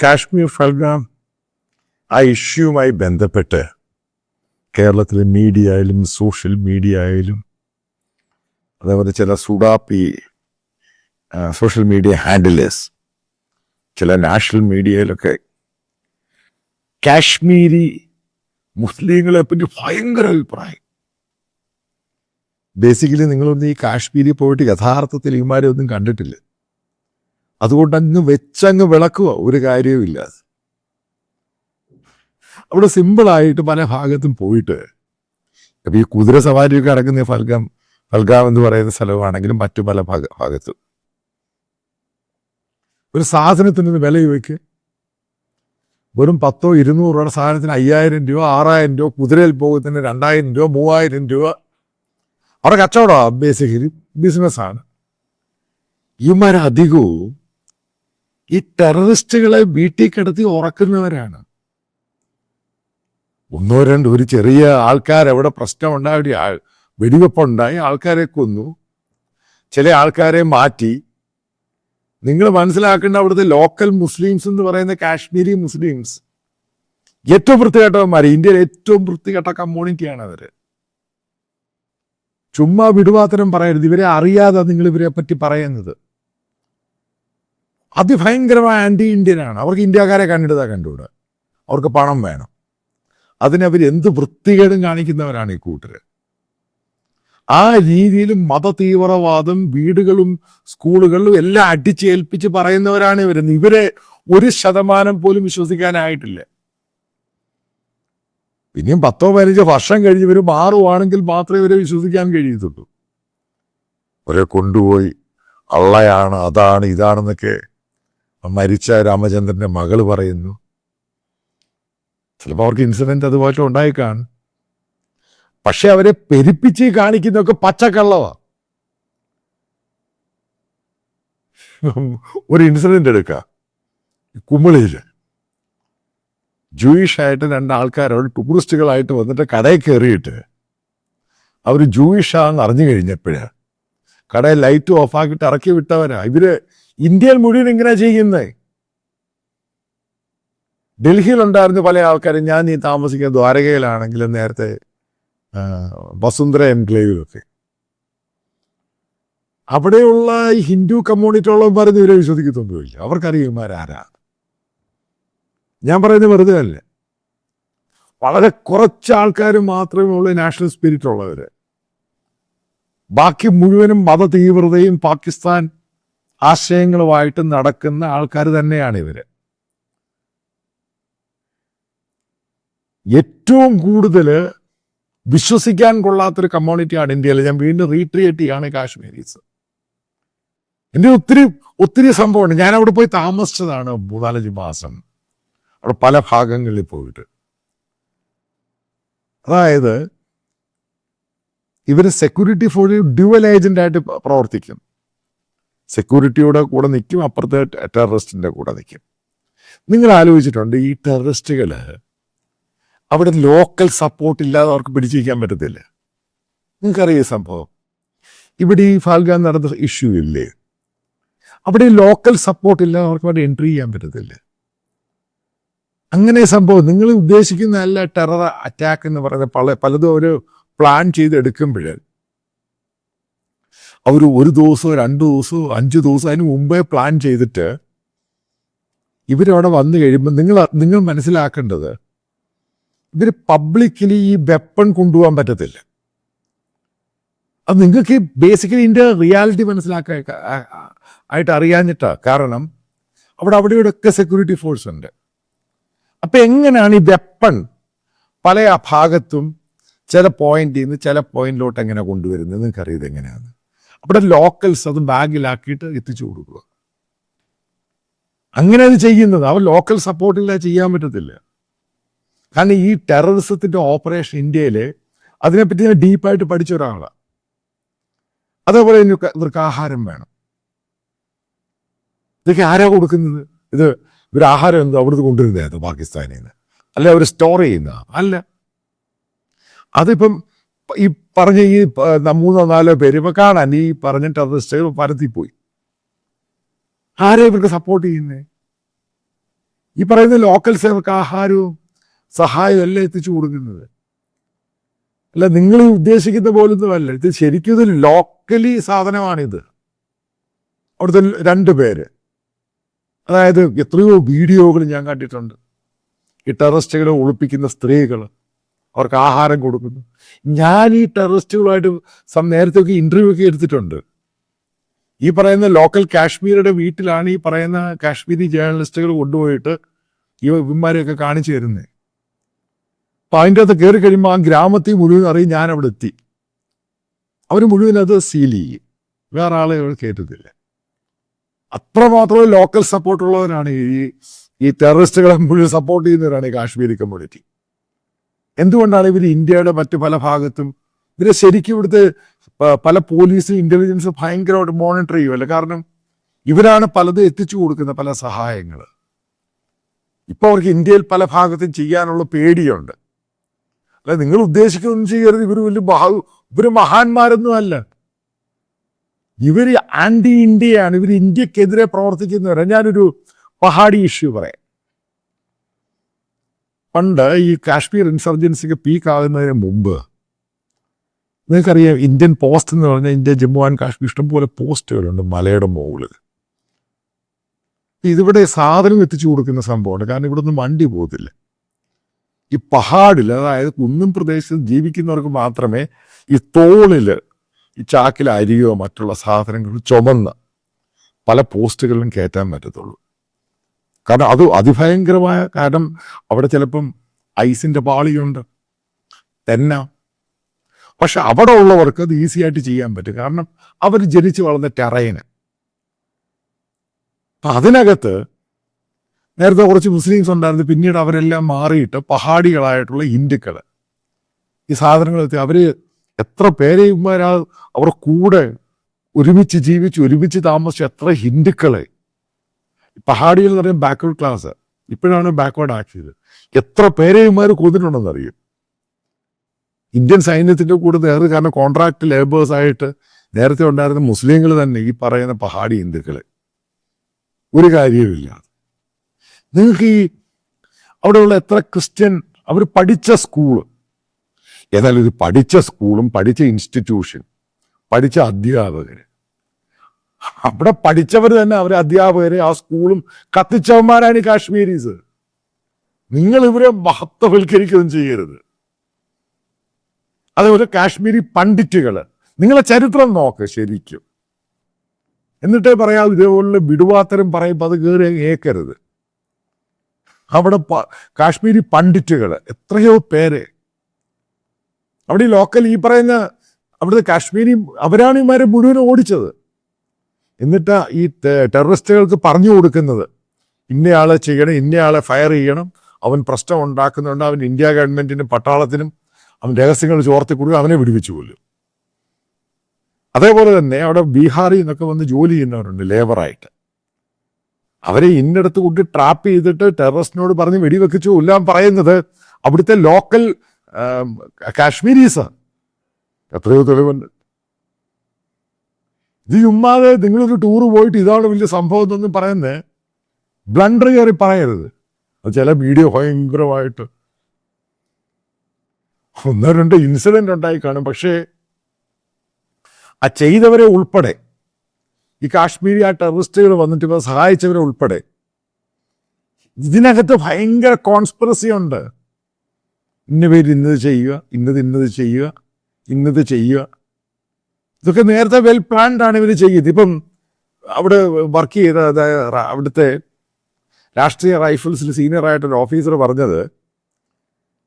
കാശ്മീർ ഫൽഗാം ആ ഇഷ്യൂവുമായി ബന്ധപ്പെട്ട് കേരളത്തിലെ മീഡിയ ആയാലും സോഷ്യൽ മീഡിയ ആയാലും അതേപോലെ ചില സുഡാപ്പി സോഷ്യൽ മീഡിയ ഹാൻഡിലേഴ്സ് ചില നാഷണൽ മീഡിയയിലൊക്കെ കാശ്മീരി മുസ്ലിങ്ങളെ പറ്റി ഭയങ്കര അഭിപ്രായം. ബേസിക്കലി നിങ്ങളൊന്നും ഈ കാശ്മീരിൽ പോയിട്ട് യഥാർത്ഥത്തിൽ ഇമാരെ ഒന്നും കണ്ടിട്ടില്ല. അതുകൊണ്ട് അങ്ങ് വെച്ചങ്ങ് വിളക്കുക. ഒരു കാര്യവും ഇല്ല. അവിടെ സിമ്പിളായിട്ട് പല ഭാഗത്തും പോയിട്ട് ഇപ്പൊ ഈ കുതിര സവാരിയൊക്കെ അടങ്ങുന്ന ഫൽഗാം ഫൽഗാം എന്ന് പറയുന്ന സ്ഥലമാണെങ്കിലും മറ്റു പല ഭാഗ ഭാഗത്തും. ഒരു സാധനത്തിന് വില ചോദിക്കുക വെറും പത്തോ ഇരുന്നൂറ് രൂപയുടെ സാധനത്തിന് അയ്യായിരം രൂപ ആറായിരം രൂപ കുതിരയിൽ പോകുന്നതിന് രണ്ടായിരം രൂപ മൂവായിരം രൂപ. അവിടെ കച്ചവടമാണ് ബേസിക്കലി ബിസിനസ്സാണ് ഇവന്മാരധികവും ഈ ടെററിസ്റ്റുകളെ വീട്ടിൽ കിടത്തി ഉറക്കുന്നവരാണ്. ഒന്നോ രണ്ടോ ഒരു ചെറിയ ആൾക്കാർ എവിടെ പ്രശ്നം ഉണ്ടായി വെടിവെപ്പുണ്ടായി ആൾക്കാരെ കൊന്നു. ചില ആൾക്കാരെ മാറ്റി. നിങ്ങൾ മനസ്സിലാക്കേണ്ട അവിടുത്തെ ലോക്കൽ മുസ്ലിംസ് എന്ന് പറയുന്ന കാശ്മീരി മുസ്ലിംസ്. ഏറ്റവും വൃത്തികെട്ടവന്മാർ ഇന്ത്യയിലെ ഏറ്റവും വൃത്തികെട്ട കമ്മ്യൂണിറ്റിയാണ് അവർ ചുമ്മാ വിടുവാത്തരം പറയരുത്. ഇവരെ അറിയാതെ നിങ്ങൾ ഇവരെ പറ്റി പറയുന്നത്. അതിഭയങ്കരമായ ഇന്ത്യൻ ഇന്ത്യനാണ് അവർക്ക് ഇന്ത്യക്കാരെ കണ്ടിട്ട് കണ്ടുകൂടെ. അവർക്ക് പണം വേണം. അതിനവർ എന്ത് വൃത്തികേടും കാണിക്കുന്നവരാണ് ഈ കൂട്ടർ ആ മത തീവ്രവാദം വീടുകളും സ്കൂളുകളിലും എല്ലാം അടിച്ചേൽപ്പിച്ച് പറയുന്നവരാണ് ഇവർ ഇവരെ ഒരു ശതമാനം പോലും വിശ്വസിക്കാനായിട്ടില്ല. പിന്നെയും പത്തോ പതിനഞ്ചോ വർഷം കഴിഞ്ഞ് ഇവർ മാറുവാണെങ്കിൽ മാത്രമേ ഇവരെ വിശ്വസിക്കാൻ കഴിയത്തുള്ളൂ. അവരെ കൊണ്ടുപോയി അള്ളയാണ് അതാണ് ഇതാണെന്നൊക്കെ മരിച്ച രാമചന്ദ്രന്റെ മകൾ പറയുന്നു. ചിലപ്പോൾ അവർക്ക് ഇൻസിഡന്റ് അതുപോലെ കാണും പക്ഷെ അവരെ പെരുപ്പിച്ച് കാണിക്കുന്നതൊക്കെ പച്ചക്കള്ളവാ. ഒരു ഇൻസിഡന്റ് എടുക്ക. കുമിളിയിൽ ജൂയിഷ് ആയിട്ട് രണ്ട് ആൾക്കാരോട് ടൂറിസ്റ്റുകളായിട്ട് വന്നിട്ട് കടയിൽ കയറിയിട്ട് അവർ ജൂയിഷാന്ന് അറിഞ്ഞു കഴിഞ്ഞപ്പോഴ് കടയിൽ ലൈറ്റ് ഓഫാക്കിയിട്ട് ഇറക്കി വിട്ടവരാ. ഇവർ ഇന്ത്യയിൽ മുഴുവൻ ഇങ്ങനെ ചെയ്യുന്നത് ഡൽഹിയിലുണ്ടായിരുന്ന പല ആൾക്കാരും. ഞാൻ ഈ താമസിക്കുന്ന ദ്വാരകയിലാണെങ്കിലും നേരത്തെ വസുന്ധര എൻക്ലേവിലൊക്കെ. അവിടെയുള്ള ഈ ഹിന്ദു കമ്മ്യൂണിറ്റി ഉള്ളവന്മാരൊന്നും ഇവരെ വിശ്വസിക്കത്തൊന്നുമില്ല അവർക്കറിയാം ആരാ ഞാൻ പറയുന്നത് വെറുതെ അല്ല. വളരെ കുറച്ച് ആൾക്കാർ മാത്രമേ ഉള്ളൂ നാഷണൽ സ്പിരിറ്റ് ഉള്ളവര്. ബാക്കി മുഴുവനും മത തീവ്രതയും പാകിസ്ഥാൻ ആശയങ്ങളുമായിട്ട് നടക്കുന്ന ആൾക്കാർ തന്നെയാണ് ഇവർ. ഏറ്റവും കൂടുതൽ വിശ്വസിക്കാൻ കൊള്ളാത്തൊരു കമ്മ്യൂണിറ്റിയാണ് ഇന്ത്യയിൽ ഞാൻ വീണ്ടും റീട്രിയേറ്റ് ചെയ്യാണ് കാശ്മീരീസ്. എന്റെ ഒത്തിരി ഒത്തിരി സംഭവമുണ്ട്. ഞാൻ അവിടെ പോയി താമസിച്ചതാണ് മൂന്നാലഞ്ച് മാസം. അവിടെ പല ഭാഗങ്ങളിൽ പോയിട്ട്. അതായത് ഇവർ സെക്യൂരിറ്റി ഫോഴ്സ് ഡ്യുവൽ ഏജന്റ് ആയിട്ട് പ്രവർത്തിക്കും. സെക്യൂരിറ്റിയുടെ കൂടെ നിൽക്കും അപ്പുറത്തെ ടെററിസ്റ്റിന്റെ കൂടെ നിൽക്കും നിങ്ങൾ ആലോചിച്ചിട്ടുണ്ട് ഈ ടെററിസ്റ്റുകൾ അവിടെ ലോക്കൽ സപ്പോർട്ട് ഇല്ലാതെ അവർക്ക് പിടിച്ചിരിക്കാൻ പറ്റത്തില്ല? നിങ്ങൾക്കറിയാം സംഭവം. ഇവിടെ ഈ ഫാൽഗാൻ നടന്ന ഇഷ്യൂ ഇല്ലേ? അവിടെ ലോക്കൽ സപ്പോർട്ട് ഇല്ലാതെ അവർക്ക് അവിടെ എൻട്രി ചെയ്യാൻ പറ്റത്തില്ല? അങ്ങനെ സംഭവം. നിങ്ങൾ ഉദ്ദേശിക്കുന്ന അല്ല ടെറർ അറ്റാക്ക് എന്ന് പറയുന്ന പല പലതും അവർ പ്ലാൻ ചെയ്തെടുക്കുമ്പോൾ അവർ ഒരു ദിവസമോ രണ്ട് ദിവസമോ അഞ്ച് ദിവസം അതിന് മുമ്പേ പ്ലാൻ ചെയ്തിട്ട് ഇവരവിടെ വന്നു കഴിയുമ്പോൾ നിങ്ങൾ നിങ്ങൾ മനസ്സിലാക്കേണ്ടത് ഇവർ പബ്ലിക്കലി ഈ വെപ്പൺ കൊണ്ടുപോകാൻ പറ്റത്തില്ല. അത് നിങ്ങൾക്ക് ബേസിക്കലി ഇതിന്റെ റിയാലിറ്റി മനസ്സിലാക്ക ആയിട്ട് അറിയാഞ്ഞിട്ടാ. കാരണം അവിടെ അവിടെ ഇവിടെയൊക്കെ സെക്യൂരിറ്റി ഫോഴ്സ് ഉണ്ട്. അപ്പൊ എങ്ങനെയാണ് ഈ വെപ്പൺ പല ആ ഭാഗത്തും ചില പോയിന്റിൽ നിന്ന് ചില പോയിന്റിലോട്ട് എങ്ങനെ കൊണ്ടുവരുന്നത്? നിങ്ങൾക്ക് അറിയത് എങ്ങനെയാണ്? അവിടെ ലോക്കൽസ് അത് ബാഗിലാക്കിയിട്ട് എത്തിച്ചു കൊടുക്കുക. അങ്ങനെ അത് ചെയ്യുന്നത്. അവർ ലോക്കൽ സപ്പോർട്ടില്ലാതെ ചെയ്യാൻ പറ്റത്തില്ല. കാരണം ഈ ടെററിസത്തിന്റെ ഓപ്പറേഷൻ ഇന്ത്യയിൽ അതിനെപ്പറ്റി ഞാൻ ഡീപ്പായിട്ട് പഠിച്ച ഒരാളാണ് അതേപോലെ ഇവർക്ക് ആഹാരം വേണം. ഇതൊക്കെ ആരാ കൊടുക്കുന്നത്? ഇത് ഇവർ ആഹാരം എന്തോ അവിടുന്ന് കൊണ്ടുവരുന്നതായിരുന്നു പാകിസ്ഥാനിൽ നിന്ന് അല്ല അവർ സ്റ്റോർ ചെയ്യുന്ന അല്ല. അതിപ്പം ഈ പറഞ്ഞ ഈ മൂന്നോ നാലോ പേര് ഇപ്പൊ കാണാൻ ഈ പറഞ്ഞ ടെററിസ്റ്റുകൾ പരത്തിപ്പോയി. ആരെ ഇവർക്ക് സപ്പോർട്ട് ചെയ്യുന്നേ? ഈ പറയുന്ന ലോക്കൽ സേവർക്ക് ആഹാരവും സഹായവും എല്ലാം എത്തിച്ചു കൊടുക്കുന്നത്? അല്ല നിങ്ങൾ ഉദ്ദേശിക്കുന്ന പോലൊന്നുമല്ല ഇത് ശരിക്കും ഇത് ലോക്കലി സാധനമാണിത്. അവിടുത്തെ രണ്ട് പേര്. അതായത് എത്രയോ വീഡിയോകൾ ഞാൻ കണ്ടിട്ടുണ്ട്. ഈ ടെററിസ്റ്റുകളെ ഒളിപ്പിക്കുന്ന സ്ത്രീകൾ അവർക്ക് ആഹാരം കൊടുക്കുന്നു. ഞാൻ ഈ ടെററിസ്റ്റുകളായിട്ട് സം നേരത്തെയൊക്കെ ഇന്റർവ്യൂ ഒക്കെ എടുത്തിട്ടുണ്ട്. ഈ പറയുന്ന ലോക്കൽ കാശ്മീരുടെ വീട്ടിലാണ് ഈ പറയുന്ന കാശ്മീരി ജേർണലിസ്റ്റുകൾ കൊണ്ടുപോയിട്ട് ഈ ഇവന്മാരെയൊക്കെ കാണിച്ചു തരുന്നത് അപ്പൊ അതിന്റെ അകത്ത് കയറി കഴിയുമ്പോൾ ആ ഗ്രാമത്തിൽ മുഴുവൻ അറിയും ഞാൻ അവിടെ എത്തി. അവർ മുഴുവൻ അത് സീൽ ചെയ്യും. വേറെ ആളെ അവർ കയറ്റത്തില്ല അത്രമാത്രം ലോക്കൽ സപ്പോർട്ടുള്ളവരാണ് ഈ ഈ ടെററിസ്റ്റുകളെ മുഴുവൻ സപ്പോർട്ട് ചെയ്യുന്നവരാണ് ഈ കാശ്മീരി കമ്മ്യൂണിറ്റി എന്തുകൊണ്ടാണ് ഇവർ ഇന്ത്യയുടെ മറ്റു പല ഭാഗത്തും ഇവരെ ശരിക്കും ഇവിടുത്തെ പല പോലീസ് ഇന്റലിജൻസ് ഭയങ്കരമായിട്ട് മോണിറ്റർ ചെയ്യുമല്ലോ കാരണം ഇവരാണ് പലതും എത്തിച്ചു കൊടുക്കുന്ന പല സഹായങ്ങൾ ഇപ്പൊ അവർക്ക് ഇന്ത്യയിൽ പല ഭാഗത്തും ചെയ്യാനുള്ള പേടിയുണ്ട്. അല്ല നിങ്ങൾ ഉദ്ദേശിക്കുന്നൊന്നും ചെയ്യരുത്. ഇവർ വലിയ മഹാ ഇവർ മഹാന്മാരൊന്നും അല്ല. ഇവർ ആന്റി ഇന്ത്യയാണ് ഇവർ ഇന്ത്യക്കെതിരെ പ്രവർത്തിക്കുന്നവരാണ് ഞാനൊരു പഹാടി ഇഷ്യൂ പറയാം. പണ്ട് ഈ കാശ്മീർ ഇൻസർജൻസിക്ക് പീക്ക് ആകുന്നതിന് മുമ്പ് നിങ്ങൾക്കറിയാം ഇന്ത്യൻ പോസ്റ്റ് എന്ന് പറഞ്ഞാൽ ഇന്ത്യ ജമ്മു ആൻഡ് കാശ്മീർ ഇഷ്ടംപോലെ പോസ്റ്റുകളുണ്ട് മലയുടെ മുകളിൽ ഇതിവിടെ സാധനം എത്തിച്ചു കൊടുക്കുന്ന സംഭവമുണ്ട്. കാരണം ഇവിടെ ഒന്നും വണ്ടി പോകത്തില്ല. ഈ പഹാഡിൽ അതായത് കുന്നും പ്രദേശത്ത് ജീവിക്കുന്നവർക്ക് മാത്രമേ ഈ തോളിൽ ഈ ചാക്കിൽ അരിയോ മറ്റുള്ള സാധനങ്ങൾ ചുമന്ന് പല പോസ്റ്റുകളിലും കയറ്റാൻ പറ്റത്തുള്ളൂ. കാരണം അത് അതിഭയങ്കരമായ കാരണം അവിടെ ചിലപ്പം ഐസിന്റെ പാളിയുണ്ട് തെന്ന. പക്ഷെ അവിടെ ഉള്ളവർക്ക് അത് ഈസി ആയിട്ട് ചെയ്യാൻ പറ്റും. കാരണം അവർ ജനിച്ചു വളർന്ന ടെറൈന് അപ്പൊ അതിനകത്ത് നേരത്തെ കുറച്ച് മുസ്ലിംസ് ഉണ്ടായിരുന്നു പിന്നീട് അവരെല്ലാം മാറിയിട്ട് പഹാടികളായിട്ടുള്ള ഹിന്ദുക്കൾ. ഈ സാധനങ്ങൾ അവർ എത്ര പേരെ അവർ കൂടെ ഒരുമിച്ച് ജീവിച്ച് ഒരുമിച്ച് താമസിച്ച എത്ര ഹിന്ദുക്കളെ പഹാടികൾ എന്ന് പറയുമ്പോൾ ബാക്ക്വേർഡ് ക്ലാസ് ഇപ്പോഴാണ് ബാക്ക്വേർഡ് ആക്കിയത് എത്ര പേരെ ഇവന്മാർ കൊന്നിട്ടുണ്ടെന്ന് അറിയും. ഇന്ത്യൻ സൈന്യത്തിന്റെ കൂടെ നേരെ കാരണം കോൺട്രാക്ട് ലേബേഴ്സ് ആയിട്ട് നേരത്തെ ഉണ്ടായിരുന്ന മുസ്ലിങ്ങൾ തന്നെ ഈ പറയുന്ന പഹാടി ഹിന്ദുക്കളെ. ഒരു കാര്യവുമില്ല നിങ്ങൾക്ക് ഈ അവിടെയുള്ള എത്ര ക്രിസ്ത്യൻ അവർ പഠിച്ച സ്കൂൾ എന്നാൽ ഇത് പഠിച്ച സ്കൂളും പഠിച്ച ഇൻസ്റ്റിറ്റ്യൂഷൻ പഠിച്ച അധ്യാപകര്. അവിടെ പഠിച്ചവർ തന്നെ അവരെ അധ്യാപകരെ ആ സ്കൂളും കത്തിച്ചവന്മാരാണ് കാശ്മീരീസ്. നിങ്ങൾ ഇവരെ മഹത്വവൽക്കരിക്കുകയും ചെയ്യരുത്. അതേപോലെ കാശ്മീരി പണ്ഡിറ്റുകൾ നിങ്ങളെ ചരിത്രം നോക്ക് ശരിക്കും. എന്നിട്ടേ പറയാം ഇതേപോലെ വിടുവാത്തരം പറയുമ്പോൾ അത് കയറി ഏക്കരുത്. അവിടെ കാശ്മീരി പണ്ഡിറ്റുകൾ എത്രയോ പേര്. അവിടെ ഈ ലോക്കൽ ഈ പറയുന്ന അവിടുത്തെ കാശ്മീരി അവരാണ് ഇമാരെ മുഴുവൻ ഓടിച്ചത്. എന്നിട്ട് ഈ ടെററിസ്റ്റുകൾക്ക് പറഞ്ഞു കൊടുക്കുന്നത്. ഇന്നയാളെ ചെയ്യണം ഇന്നയാളെ ഫയർ ചെയ്യണം. അവൻ പ്രശ്നം ഉണ്ടാക്കുന്നുണ്ട് അവൻ ഇന്ത്യ ഗവൺമെന്റിനും പട്ടാളത്തിനും അവൻ രഹസ്യങ്ങൾ ചോർത്തി കൊടുക്കുക അവനെ വിടുവിച്ചു കൊല്ലും അതേപോലെ തന്നെ അവിടെ ബീഹാറിൽ നിന്നൊക്കെ വന്ന് ജോലി ചെയ്യുന്നവരുണ്ട് ലേബറായിട്ട്. അവരെ ഇന്നടത്ത് കൊണ്ട് ട്രാപ്പ് ചെയ്തിട്ട് ടെററിസ്റ്റിനോട് പറഞ്ഞ് വെടിവെക്കിച്ചു കൊല്ലാൻ പറയുന്നത് അവിടുത്തെ ലോക്കൽ കാശ്മീരീസ്. എത്രയോ തെളിവുണ്ട്. ഇത് ചുമ്മാതെ നിങ്ങളൊരു ടൂർ പോയിട്ട് ഇതാണ് വലിയ സംഭവം എന്നൊന്നും പറയുന്നത് ബ്ലണ്ടർ കയറി പറയരുത്. അത് ചില വീഡിയോ ഭയങ്കരമായിട്ട് ഒന്നോ രണ്ട് ഇൻസിഡന്റ് ഉണ്ടായി കാണും. പക്ഷേ ആ ചെയ്തവരെ ഉൾപ്പെടെ ഈ കാശ്മീരി ആ ടെററിസ്റ്റുകൾ വന്നിട്ട് ഇപ്പോൾ സഹായിച്ചവരെ ഉൾപ്പെടെ ഇതിനകത്ത് ഭയങ്കര കോൺസ്പിറസി ഉണ്ട്. ഇന്ന പേര് ഇന്നത് ചെയ്യുക ഇന്നത് ഇന്നത് ചെയ്യുക ഇന്നത് ചെയ്യുക. ഇതൊക്കെ നേരത്തെ വെൽ പ്ലാൻഡ് ആണ് ഇവർ ചെയ്യുന്നത് ഇപ്പം അവിടെ വർക്ക് ചെയ്ത അവിടുത്തെ രാഷ്ട്രീയ റൈഫിൾസിൽ സീനിയർ ആയിട്ടൊരു ഓഫീസർ പറഞ്ഞത്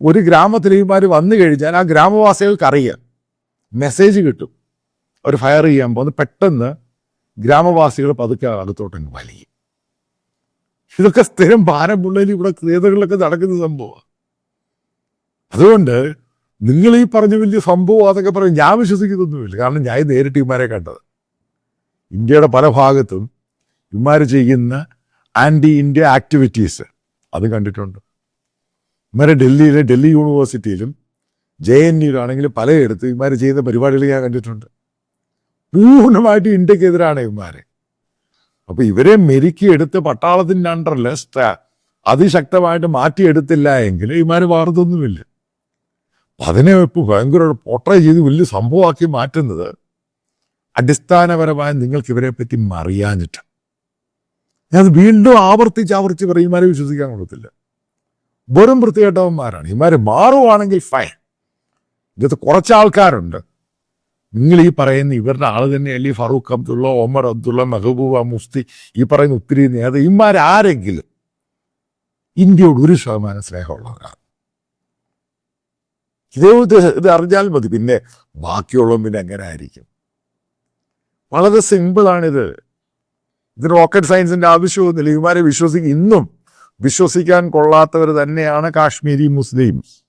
ഒരു ഗ്രാമത്തിൽ ഇവന്മാർ വന്നു കഴിഞ്ഞാൽ ആ ഗ്രാമവാസികൾക്ക് അറിയാം മെസ്സേജ് കിട്ടും. അവർ ഫയർ ചെയ്യാൻ പോകുന്നത് പെട്ടെന്ന് ഗ്രാമവാസികൾ പതുക്കെ അകത്തോട്ടങ്ങ് വലിയും. ഇതൊക്കെ സ്ഥിരം ഭാരമുള്ളതിൽ ഇവിടെ ക്രിയതകളിലൊക്കെ നടക്കുന്ന സംഭവമാണ്. അതുകൊണ്ട് നിങ്ങൾ ഈ പറഞ്ഞ വലിയ സംഭവം അതൊക്കെ പറയും ഞാൻ വിശ്വസിക്കുന്നൊന്നുമില്ല. കാരണം ഞാൻ നേരിട്ട് ഇമാരെ കണ്ടത്. ഇന്ത്യയുടെ പല ഭാഗത്തും ഇമാർ ചെയ്യുന്ന ആന്റി ഇന്ത്യ ആക്ടിവിറ്റീസ് അത് കണ്ടിട്ടുണ്ട്. ഇമാരെ ഡൽഹിയിലെ ഡൽഹി യൂണിവേഴ്സിറ്റിയിലും ജെ എൻ യുയിലാണെങ്കിലും പലയിടത്തും ഇമാർ ചെയ്യുന്ന പരിപാടികൾ ഞാൻ കണ്ടിട്ടുണ്ട്. പൂർണമായിട്ട് ഇന്ത്യക്കെതിരാണ് ഇമാരെ അപ്പോൾ ഇവരെ മെരുക്കി എടുത്ത് പട്ടാളത്തിന്റെ അണ്ടറിൽ അതിശക്തമായിട്ട് മാറ്റിയെടുത്തില്ല എങ്കിൽ ഇമാര് വാർന്നൊന്നുമില്ല അതിനെ ഇപ്പൊ ഭയങ്കര പോട്ടേ ചെയ്ത് വലിയ സംഭവമാക്കി മാറ്റുന്നത് അടിസ്ഥാനപരമായി നിങ്ങൾക്ക് ഇവരെ പറ്റി ഞാൻ വീണ്ടും ആവർത്തിച്ച് ആവർത്തിച്ച് പറയും. ഇമാരെ വിശ്വസിക്കാൻ കൊള്ളത്തില്ല. വെറും വൃത്തികെട്ടവന്മാരാണ്. ഇമാര് മാറുവാണെങ്കിൽ ഫൈൻ ഇതിനകത്ത് കുറച്ച് ആൾക്കാരുണ്ട്. നിങ്ങൾ ഈ പറയുന്ന ഇവരുടെ ആൾ തന്നെയല്ലേ ഫറൂഖ് അബ്ദുള്ള ഒമർ അബ്ദുള്ള മെഹബൂബ മുഫ്തി ഈ പറയുന്ന ഒത്തിരി നേതാ ഇമാരാരെങ്കിലും ഇന്ത്യയോട് ഒരു ശതമാനം സ്നേഹമുള്ളവരാണ്. ഇതേ ഇത് അറിഞ്ഞാൽ മതി. പിന്നെ ബാക്കിയുള്ളവൻ പിന്നെ എങ്ങനെ ആയിരിക്കും വളരെ സിമ്പിളാണിത്. ഇതിന് റോക്കറ്റ് സയൻസിന്റെ ആവശ്യമൊന്നുമില്ല. ഇവന്മാരെ വിശ്വസിക്കും ഇന്നും വിശ്വസിക്കാൻ കൊള്ളാത്തവർ തന്നെയാണ് കാശ്മീരി മുസ്ലിംസ്.